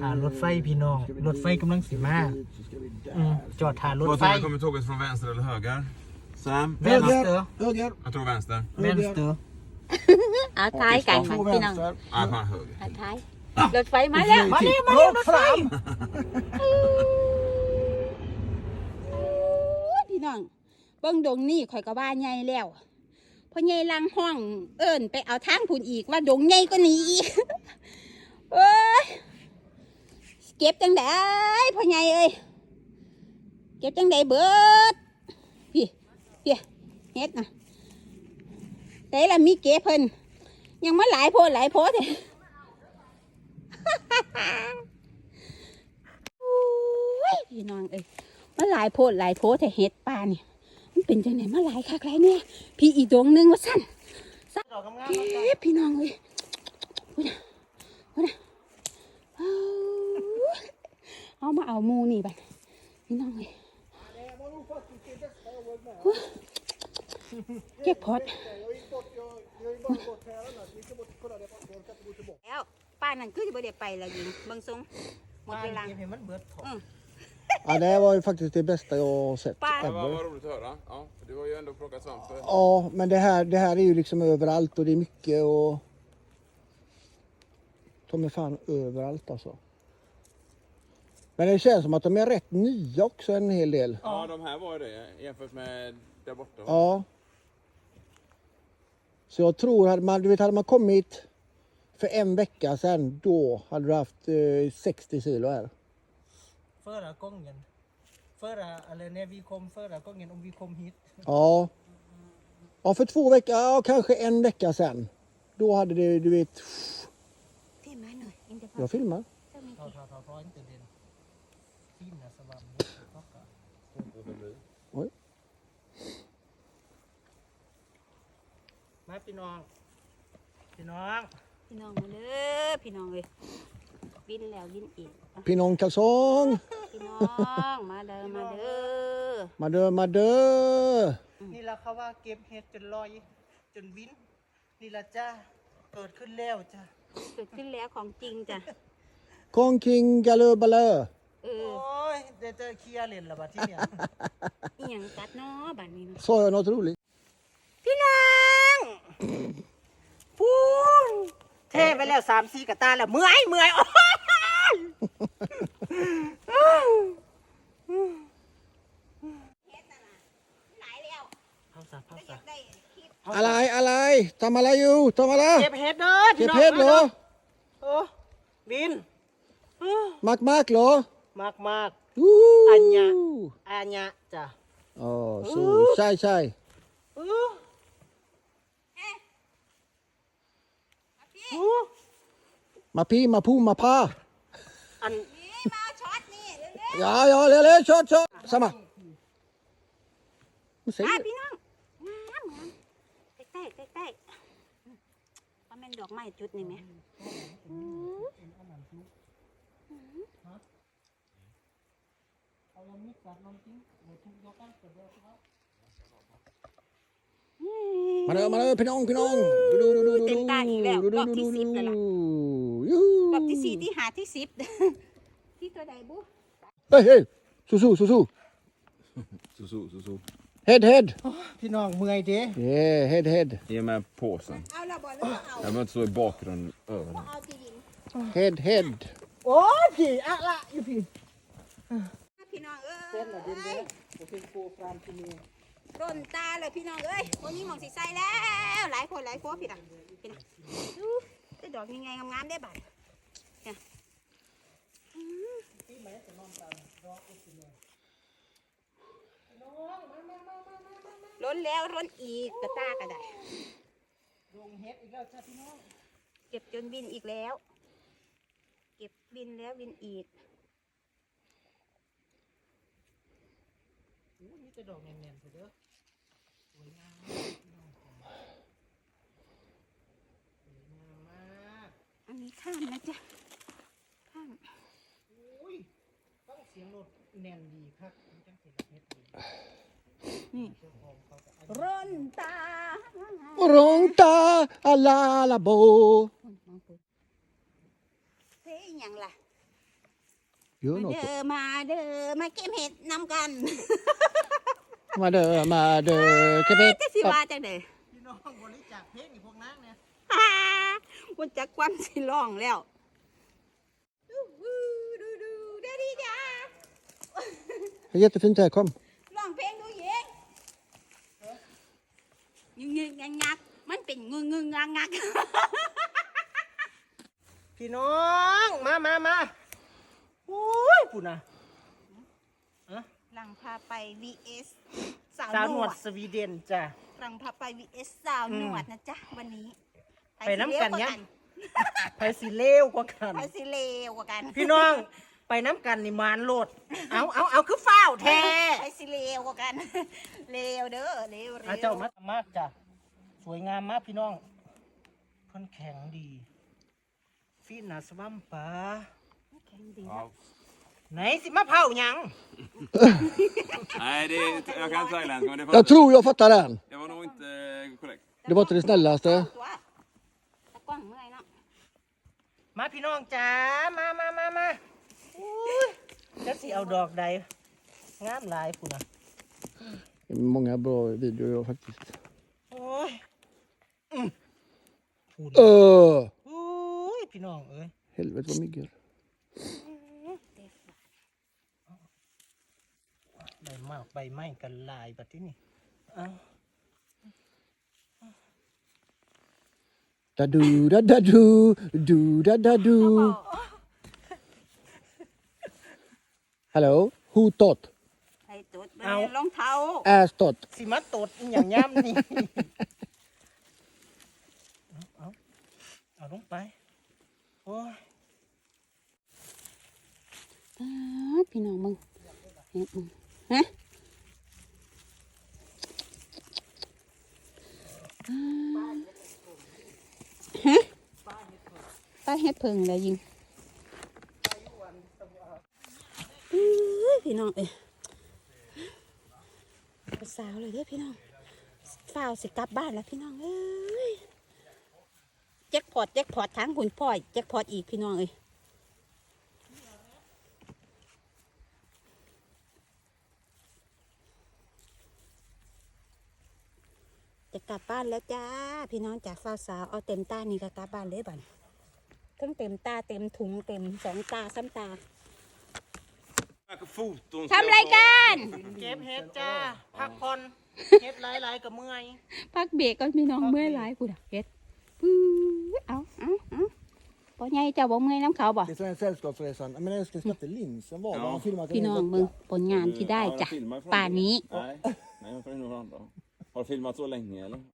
ถารถไฟพี่น้อง รถไฟกำลังสิมาอืมจอดถารถ Vad ไฟ tror du kommer tåget från vänster eller höger? Sam? แวนสเตอร์ Höger. Jag tror vänster. แวนสเตอร์เอาท้ายกันมา Två พี่น้อง vänster. Ja, fan höger. เอาท้ายรถไฟมาแล้ว มานี่มานี่รถไฟโอ้ยพี่น้องเบิ่งดงนี่ข่อยก็ว่าใหญ่แล้วพอใหญ่ลังห้องเอิ้นไปเอาทางผุนอีกว่าดงใหญ่ก็นี้อีกเอ้ย เก็บจังไดพ่อใหญ่เอ้ยเก็บจังไดเบิดพี่พี่เฮ็ดนะแต่ละมีเก็บเพิ่นยังมาหลายโพดหลายโพดเลยโอ้ยพี่น้องเอ้ยมาหลายโพดหลายโพดแต่เฮ็ดป่านี่มันเป็นจังไหนมาหลายคักหลายเนี่ยพี่อีกดวงหนึงว่าสั่นดอกงามเก็บพี่น้องเอ้ยพูดนะพูดนะเอา เอามาเอาหมูนี่ไปพี่น้องเอ้ยโอ้ยเก็บพอดแล้วป้านั่นคือจะบ่ได้ไปแล้วยิงเบิ่งทรงหมดๆเวลาเก็บให้มันเบิดถอด Ja, det här var ju faktiskt det bästa jag har sett. Fan. Det var, ever. var roligt att höra. Ja, för du har ju ändå plockat svamp. för- Ja, men det här, det här är ju liksom överallt och det är mycket och... De är fan överallt alltså. Men det känns som att de är rätt nya också en hel del. Ja, de här var ju det jämfört med där borta. Ja. Så jag tror, hade man, du vet, hade man kommit för en vecka sedan, då hade du haft eh, 60 kilo här. เฟอร์อะก้องเงินเฟอร์อะอะไรเนี่ยวีคมเฟอร์อะก้องเงินอมวีคมฮิต Ja. Ja, för två veckor, ja kanske en vecka sedan. Då hade det, du vet, ที่มาหน่อยอินเตอร์พอ jag filmar. เจ้ามีทอ มาพี่น้อง พี่น้อง พี่น้องมาเด้อพี่น้องเลยบินแล้วบินอีกอะ Pinong kalsong. พี่น้องมาเด้อมาเด้อ Madö, madö. นี่ละเขาว่าเก็บเห็ดจนลอยจนวินนี่ละจ้าเกิดขึ้นแล้วจ้าเกิดขึ้นแล้วของจริงจ้ะ Kong king galö balö. เออโอ้ยเดี๋ ยวเจอเคลียร์เล่นละบัดที่เนี่ยอีหยังกัดเนาะบ้านนี้เนาะ Sa jag något roligt? พี่น้องพูนเทไปแล้วสามสี่กระตาแล้วเมื่อยเมื่อยโอ้ยหลายแล้วเอาซะเอาอซะยากได้คลิป Alaj, alaj. Tamala ju, tamala. เก็บเห็ดเด้อ Kep head lo. โอ้วิน Mak mak lo. มากมาก Woo. Anya. อาญะจ้ะ Oh, så. Tjaj, tjaj. อู้อู้ Mapi, mapu, mapa. อันนี่มาเอาช็อตนี่เร็ว Ja, ja, le, le, kör, kör. Samma. Vad ๆมา säger du? พี่น้องงามงามใกล้ๆใกล้ๆว่าแม่นดอกไม้จุดนี่ไหม เอาลงมิกซ์ลงจริงเดี๋ยวทุกยกกันเกิดเดี๋ยวครับ Madö, madö, pinong, pinong. Du, du, du, du, du, เต็มตาอีกแล้ว du, du, รอบ du, ที่ du, สิบแล้วล่ะ du. รอบที่ Juhu. สี่ที่หาที่สิบที่ตัวใดบุ Hej, hej. Susu, susu. Så, så, så, så. Head, head. พี่น้องเมื่อยเด้ Yeah, head, head. Ge mig påsen. เอาละบอลแล้วเอา Jag behöver inte stå i bakgrunden över den. เอาที่ดิน Head, head. โอ้ยพี่อะละอยู่พี่ พี่น้องเอ้เส้นละเด่นเด้ยผมเป็นโปรแกรมที่นี่ร่นตาเลยพี่น้องเอ้ยวันนี้หมองสีใสแล้ว หลายคนหลายคนพี่น้องพี่น้องอู้ได้ดอกยังไงงามๆได้บัดเนี่ยอืมล้นแล้วล้นอีกกระตากระไดลงเฮ็ดอีกแล้วจ้าพี่น้อง เก็บจนบินอีกแล้ว เก็บบินแล้วบินอีก อู้นี่จะดอกแน่นๆเถอะเด้อสวยงามมากพี่น้องสวยงามมากอันนี้ข้ามนะจ๊ะข้ามอุ้ยต้องเสียงรถแน่นดีครับมันจังสิละเฮ็ดดีนี่เจ้าของเขาก็อายุร่นตา Ronta alla la bo. เฮ้ยหยังล่ะ Gör มา något. เด้อมาเด้อมาเก็บเห็ดนำกัน Madö, madö, kebet. จะสิว่าจังได๋พี่น้องบริจาคเพลงนี่พวกนางเนี่ยฮ่าบ่จักความสิร้องแล้วดูดูดูเดดีจ้า Jättefint här, kom. ร้องเพลงดูเองยึงยึงงักงักมันเป็นงึงงึงงักงักพี่น้อง มามามา โอ้ยพูดนะหลังพาไป VS สาวสาวหหนนววดดสวีเดนจ้ะ หลังพาไป VS สาวหนวดนะจ๊ะวันนี้ไปน้ำกันยัง ไปสิเลวกว่ากัน ไปสิเลวกว่ากันพี่น้องไปน้ำกันนี่มานโลด เอาเอาเอาคือเฝ้าวแท้ไปสิเลวกว่ากันเลวเด้อเลวเร็วอาเจ้ามามาจ้ะ สวยงามมากพี่น้องเพิ่นแข็งดีฟีนาสวัมปา แข็งดี Ja. ไหนสิมาเผาหยัง Nej, det, jag kan thailändska men det, Jag var, tror jag fattar den. det var nog inte eh, korrekt. Det var inte det snällaste. ตัวตะกว้างเมื่อยเนาะ มาพี่น้องจ้ามามามามาอุ้ยจะสิเอาดอกใดงามหลายพุ่นนะ Det är Många bra videor faktiskt. โอ้ยอืมพุ่น Öh! อุ้ยพี่น้องเอ้ย Helvete vad Myggor. ใบมากใบไม้กันหลายแบบที่นี่เอา Da du da da du du da da du. Hello? Who thought? ไอ้ตุ๊ดมันรองเท้า Ass thought. สิมาตดอหย่างย่ำนี่เอาเอาเอาลงไปโอ้ยป๊าด พี่น้องมึงเฮ็ดมึงฮะฮะป้าเฮ็ดเพิงเลยยิงอื้อพี่น้องเอ้ยสาวเลยเด้อพี่น้องฝ้าสิกลับบ้านแล้วพี่น้องเอ้ยแจ็คพอตแจ็คพอตทั้งหุ่นพ่อยแจ็คพอตอีกพี่น้องเอ้ย กลับบ้านแล้วจ้า พี่น้องจากสาวสาวๆเอาเต็มตานี่ก็กลับบ้านเลยบันทั้งเต็มตาเต็มถุงเต็มสองตาซ้ำตา Foton ทำไรกันเก็บเฮ็ดจ้า พักผ่อนเฮ็ดหลายๆกับเมื่อย พักเบรกก็มีน้องเมื่อยหลายกูดักเฮ็ดปื้อเอาเอาเอาปอใหญ่เจ้าบ่เมื่อยน้ำเขาบ่ Det är som en sällskapsresa. Jag menar, jag ska skatta linsen var. Ja. Man har filmat พี่ en น้อง hel มึง vecka. ผลงานที่ได้จ้ะป่านนี้ Nej, nej, jag får nog andra. Har du filmat så länge eller?